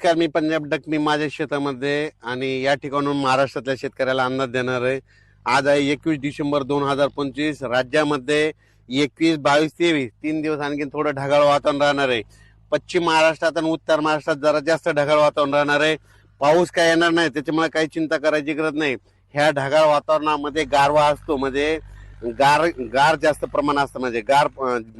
नमस्कार मी पंजाब डक मी माझ्या शेतामध्ये आणि या ठिकाणून महाराष्ट्रातल्या शेतकऱ्याला अंदाज देणार आहे. आज आहे एकवीस डिसेंबर दोन हजार पंचवीस. राज्यामध्ये एकवीस बावीस तेवीस तीन दिवस आणखी थोडं ढगाळ वातावरण राहणार आहे. पश्चिम महाराष्ट्रात आणि उत्तर महाराष्ट्रात जरा जास्त ढगाळ वातावरण राहणार आहे. पाऊस काय येणार नाही त्याच्यामुळे काही चिंता करायची गरज नाही. ह्या ढगाळ वातावरणामध्ये गारवा असतो म्हणजे गार गार जास्त प्रमाण असतं म्हणजे गार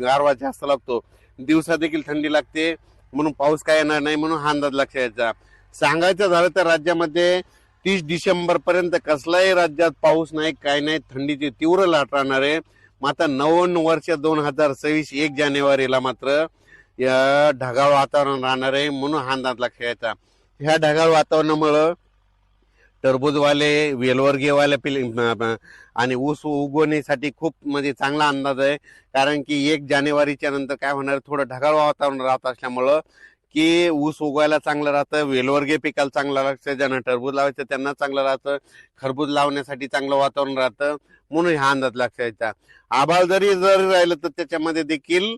गारवा जास्त लागतो. दिवसा देखील थंडी लागते. म्हणून पाऊस काय येणार नाही म्हणून हा अंदाज लक्षात यायचा सांगायचं झालं तर राज्यामध्ये तीस डिसेंबर पर्यंत कसलाही राज्यात पाऊस नाही काय नाही थंडीची तीव्र लाट राहणार आहे. मात्र नव्वन्न वर्ष दोन हजार सव्वीस एक जानेवारीला मात्र या ढगाळ वातावरण राहणार आहे म्हणून हा अंदाज लक्षात यायचा ह्या ढगाळ वातावरणामुळं टरबूजवाले वेलवर्गीयवाले पिल आणि ऊस उगवण्यासाठी खूप म्हणजे चांगला अंदाज आहे. कारण की एक जानेवारीच्या नंतर काय होणार थोडं ढगाळ वातावरण राहत असल्यामुळं की ऊस उगवायला चांगलं राहतं वेलवर्गीय पिकाला चांगलं लागतं ज्यांना टरबूज लावायचं त्यांना चांगलं राहतं खरबूज लावण्यासाठी चांगलं वातावरण राहतं म्हणून हा अंदाज लक्षात आभाळ जरी जरी राहिलं तर त्याच्यामध्ये देखील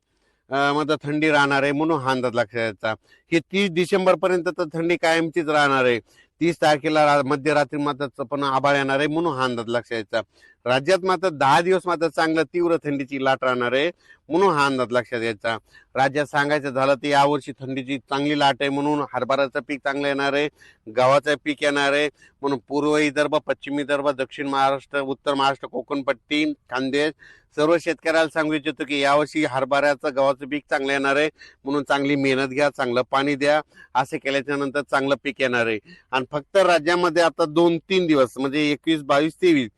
अं, मध्ये थंडी राहणार आहे म्हणून हा अंदाज लक्षात यायचा ही तीस डिसेंबर पर्यंत तर थंडी कायमचीच राहणार आहे. तीस तारखेला मध्यरात्री मात्र पण आभाळ येणार आहे म्हणून हा अंदाज लक्षात यायचा. राज्यात मात्र दहा दिवस मात्र चांगलं तीव्र थंडीची लाट राहणार आहे म्हणून हा अंदाज लक्षात घ्यायचा राज्यात सांगायचं झालं तर यावर्षी थंडीची चांगली लाट आहे म्हणून हरभऱ्याचं पीक चांगलं येणार आहे गव्हाचं पीक येणार आहे म्हणून पूर्व विदर्भ पश्चिम विदर्भ दक्षिण महाराष्ट्र उत्तर महाराष्ट्र कोकणपट्टी खानदेश सर्व शेतकऱ्याला सांगू इच्छितो की यावर्षी हरभऱ्याचं गव्हाचं पीक चांगलं येणार आहे म्हणून चांगली मेहनत घ्या चांगलं पाणी द्या असे केल्याच्यानंतर चांगलं पीक येणार आहे. आणि फक्त राज्यामध्ये आता दोन तीन दिवस म्हणजे एकवीस बावीस तेवीस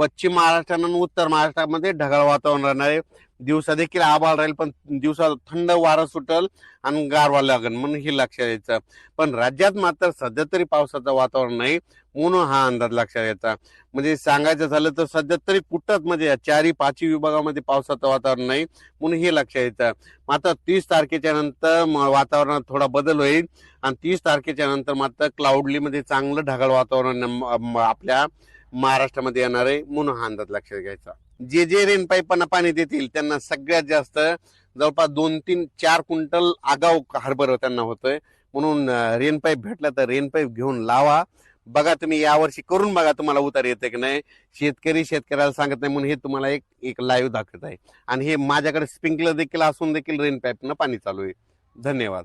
पश्चिम महाराष्ट्र आणि उत्तर महाराष्ट्रामध्ये ढगाळ वातावरण राहणार आहे दिवसा देखील आभाळ राहील पण दिवसा थंड वारं सुटल आणि गारवा लागेल म्हणून हे लक्षात यायचं. पण राज्यात मात्र सध्या तरी पावसाचं वातावरण नाही म्हणून हा अंदाज लक्षात यायचा. म्हणजे सांगायचं झालं तर सध्या तरी कुठंच म्हणजे या चारही पाचही विभागामध्ये पावसाचं वातावरण नाही म्हणून हे लक्षात यायचं. मात्र तीस तारखेच्या नंतर वातावरणात थोडा बदल होईल आणि तीस तारखेच्या नंतर मात्र क्लाउडलीमध्ये चांगलं ढगाळ वातावरण आपल्या महाराष्ट्रामध्ये येणार आहे म्हणून हा अंदाज लक्षात घ्यायचा. जे जे रेन पाईपांना पाणी देतील त्यांना सगळ्यात जास्त जवळपास दोन तीन चार क्विंटल आगाव हरभर त्यांना होतोय. म्हणून रेन पाईप भेटला तर रेन पाईप घेऊन लावा. बघा तुम्ही यावर्षी करून बघा तुम्हाला उतार येते की नाही. शेतकरी शेतकऱ्याला सांगत नाही म्हणून हे तुम्हाला एक एक लाईव्ह दाखवत आहे. आणि हे माझ्याकडे स्प्रिंकलर देखील असून देखील रेन पाईपनं पाणी चालू आहे. धन्यवाद.